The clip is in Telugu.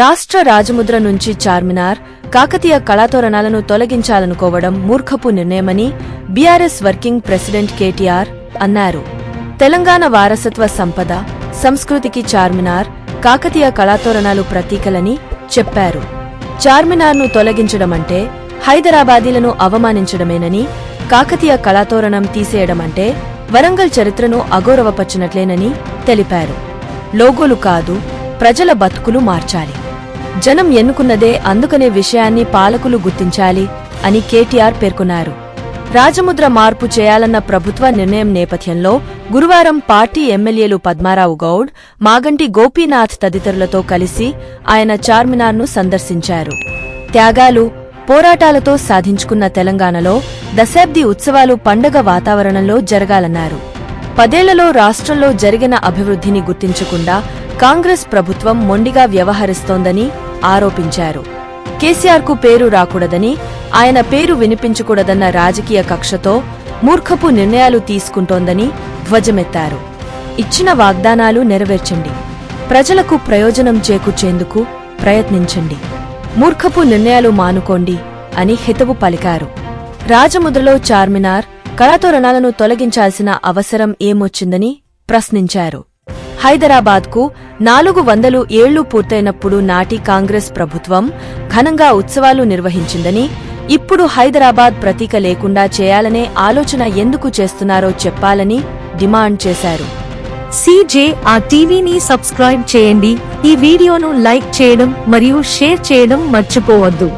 రాష్ట్ర రాజముద్ర నుంచి చార్మినార్ కాకతీయ కళాతోరణాలను తొలగించాలనుకోవడం మూర్ఖపు నిర్ణయమని బీఆర్ఎస్ వర్కింగ్ ప్రెసిడెంట్ కేటీఆర్ అన్నారు. తెలంగాణ వారసత్వ సంపద సంస్కృతికి చార్మినార్ కాకతీయ కళాతోరణాలు ప్రతీకలని చెప్పారు. చార్మినార్ను తొలగించడమంటే హైదరాబాదీలను అవమానించడమేనని కాకతీయ కళాతోరణం తీసేయడమంటే వరంగల్ చరిత్రను అగౌరవపరిచినట్లేనని తెలిపారు. లోగోలు కాదు ప్రజల బతుకులు మార్చాలి. జనం ఎన్నుకున్నదే అందుకనే విషయాన్ని పాలకులు గుర్తించాలి అని కేటీఆర్ పేర్కొన్నారు. రాజముద్ర మార్పు చేయాలన్న ప్రభుత్వ నిర్ణయం నేపథ్యంలో గురువారం పార్టీ ఎమ్మెల్యేలు పద్మారావు గౌడ్ మాగంటి గోపీనాథ్ తదితరులతో కలిసి ఆయన చార్మినార్ను సందర్శించారు. త్యాగాలు పోరాటాలతో సాధించుకున్న తెలంగాణలో దశాబ్ది ఉత్సవాలు పండగ వాతావరణంలో జరగాలన్నారు. పదేళ్ళలో రాష్ట్రంలో జరిగిన అభివృద్ధిని గుర్తించకుండా కాంగ్రెస్ ప్రభుత్వం మొండిగా వ్యవహరిస్తోందని ఆరోపించారు. కేసీఆర్కు పేరు రాకూడదని ఆయన పేరు వినిపించకూడదన్న రాజకీయ కక్షతో మూర్ఖపు నిర్ణయాలు తీసుకుంటోందని ధ్వజమెత్తారు. ఇచ్చిన వాగ్దానాలు నెరవేర్చండి. ప్రజలకు ప్రయోజనం చేకూర్చేందుకు ప్రయత్నించండి. మూర్ఖపు నిర్ణయాలు మానుకోండి అని హితవు పలికారు. రాజముద్రలో చార్మినార్ కళాతోరణాలను తొలగించాల్సిన అవసరం ఏమొచ్చిందని ప్రశ్నించారు. హైదరాబాద్కు నాలుగు వందలు ఏళ్ళు పూర్తయినప్పుడు నాటి కాంగ్రెస్ ప్రభుత్వం ఘనంగా ఉత్సవాలు నిర్వహించిందని ఇప్పుడు హైదరాబాద్ ప్రతీక లేకుండా చేయాలనే ఆలోచన ఎందుకు చేస్తున్నారో చెప్పాలని డిమాండ్ చేశారు. సీజే ఆ టీవీని సబ్స్క్రైబ్ చేయండి. ఈ వీడియోను లైక్ చేయడం మరియు షేర్ చేయడం మర్చిపోవద్దు.